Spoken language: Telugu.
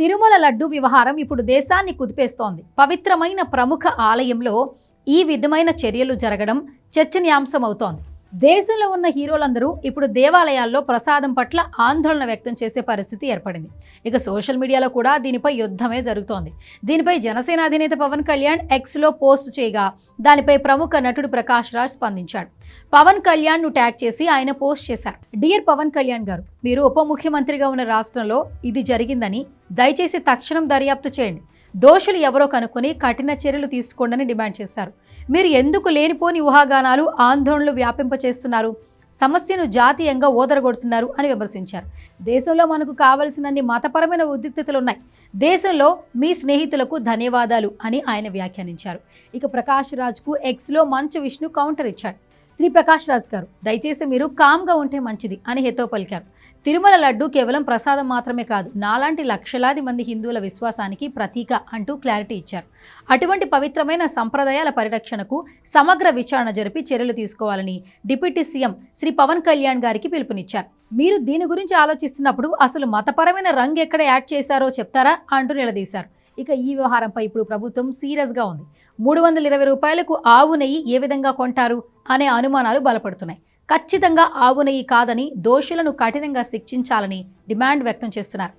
తిరుమల లడ్డు వ్యవహారం ఇప్పుడు దేశాన్ని కుదిపేస్తోంది. పవిత్రమైన ప్రముఖ ఆలయంలో ఈ విధమైన చర్యలు జరగడం చర్చనీయాంశమవుతోంది. దేశంలో ఉన్న హీరోలందరూ ఇప్పుడు దేవాలయాల్లో ప్రసాదం పట్ల ఆందోళన వ్యక్తం చేసే పరిస్థితి ఏర్పడింది. ఇక సోషల్ మీడియాలో కూడా దీనిపై యుద్ధమే జరుగుతోంది. దీనిపై జనసేన అధినేత పవన్ కళ్యాణ్ ఎక్స్లో పోస్ట్ చేయగా దానిపై ప్రముఖ నటుడు ప్రకాష్ రాజ్ స్పందించాడు. పవన్ కళ్యాణ్ను ట్యాగ్ చేసి ఆయన పోస్ట్ చేశారు. డియర్ పవన్ కళ్యాణ్ గారు మీరు ఉప ముఖ్యమంత్రిగా ఉన్న రాష్ట్రంలో ఇది జరిగిందని దయచేసి తక్షణం దర్యాప్తు చేయండి. దోషులు ఎవరో కనుక్కొని కఠిన చర్యలు తీసుకోండి డిమాండ్ చేశారు. మీరు ఎందుకు లేనిపోని ఊహాగానాలు ఆందోళనలు వ్యాపింపచేస్తున్నారు? సమస్యను జాతీయంగా ఓదరగొడుతున్నారు అని విమర్శించారు. దేశంలో మనకు కావలసినన్ని మతపరమైన ఉద్రిక్తతలు ఉన్నాయి దేశంలో మీ స్నేహితులకు ధన్యవాదాలు అని ఆయన వ్యాఖ్యానించారు. ఇక ప్రకాష్ రాజ్కు ఎక్స్లో మంచు విష్ణు కౌంటర్ ఇచ్చాడు. శ్రీ ప్రకాష్ రాజ్ గారు దయచేసి మీరు కామ్గా ఉంటే మంచిది అని హితో పలికారు. తిరుమల లడ్డు కేవలం ప్రసాదం మాత్రమే కాదు నాలాంటి లక్షలాది మంది హిందువుల విశ్వాసానికి ప్రతీక అంటూ క్లారిటీ ఇచ్చారు. అటువంటి పవిత్రమైన సంప్రదాయాల పరిరక్షణకు సమగ్ర విచారణ జరిపి చర్యలు తీసుకోవాలని డిప్యూటీ సీఎం శ్రీ పవన్ కళ్యాణ్ గారికి పిలుపునిచ్చారు. మీరు దీని గురించి ఆలోచిస్తున్నప్పుడు అసలు మతపరమైన రంగు ఎక్కడ యాడ్ చేశారో చెప్తారా? అంటూ నిలదీశారు. ఇక ఈ వ్యవహారంపై ఇప్పుడు ప్రభుత్వం సీరియస్గా ఉంది. మూడు వందల ఇరవై రూపాయలకు ఆవు నెయ్యి ఏ విధంగా కొంటారు? అనే అనుమానాలు బలపడుతున్నాయి. ఖచ్చితంగా ఆవు నెయ్యి కాదని దోషులను కఠినంగా శిక్షించాలని డిమాండ్ వ్యక్తం చేస్తున్నారు.